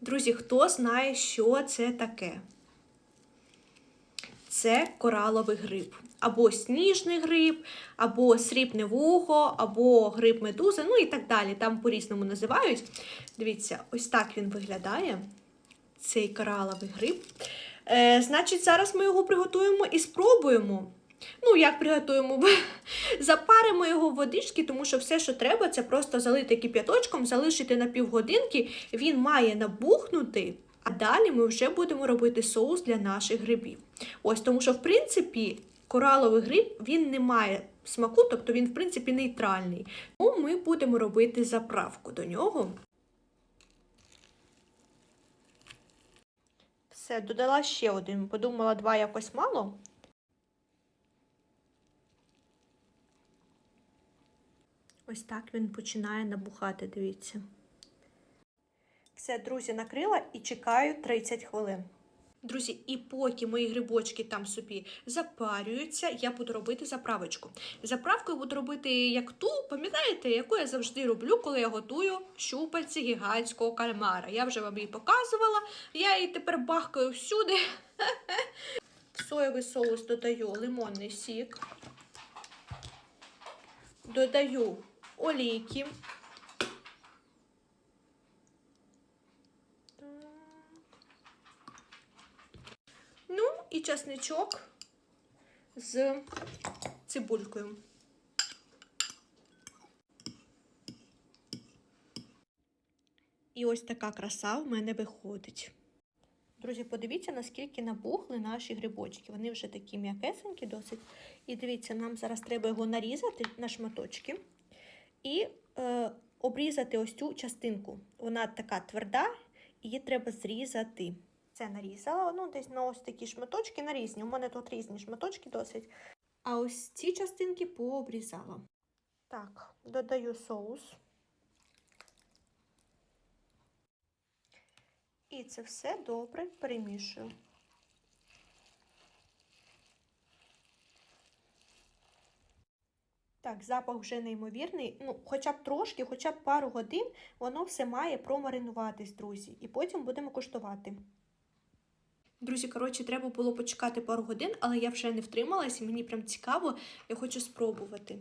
Друзі, хто знає, що це таке? Це кораловий гриб. Або сніжний гриб, або срібне вухо, або гриб медузи, ну і так далі. Там по-різному називають. Дивіться, ось так він виглядає. Цей кораловий гриб. Е, значить, зараз ми його приготуємо і спробуємо. Ну, як приготуємо? Запаримо його в водички, тому що все, що треба, це просто залити кип'яточком, залишити на півгодинки. Він має набухнути, а далі ми вже будемо робити соус для наших грибів. Ось тому, що в принципі кораловий гриб він не має смаку, тобто він, в принципі, нейтральний. Тому ми будемо робити заправку до нього. Все, додала ще один. Подумала, два якось мало. Ось так він починає набухати, дивіться. Все, друзі, накрила і чекаю 30 хвилин. Друзі, і поки мої грибочки там собі запарюються, я буду робити заправочку. Заправку я буду робити як ту, пам'ятаєте, яку я завжди роблю, коли я готую щупальці гігантського кальмара. Я вже вам її показувала, я її тепер бахкаю всюди. В соєвий соус додаю лимонний сік, додаю олійки. Ну, і часничок з цибулькою. І ось така краса в мене виходить. Друзі, подивіться, наскільки набухли наші грибочки. Вони вже такі м'якесенькі досить. І дивіться, нам зараз треба його нарізати на шматочки і е, обрізати ось цю частинку. Вона така тверда, її треба зрізати. Це нарізала, ну десь на ось такі шматочки на різні. У мене тут різні шматочки досить. А ось ці частинки пообрізала. Так, додаю соус. І це все добре перемішую. Так, запах вже неймовірний. Ну, хоча б трошки, хоча б пару годин, воно все має промаринуватись, друзі. І потім будемо куштувати. Друзі, коротше, треба було почекати пару годин, але я вже не втрималась, і мені прям цікаво, я хочу спробувати.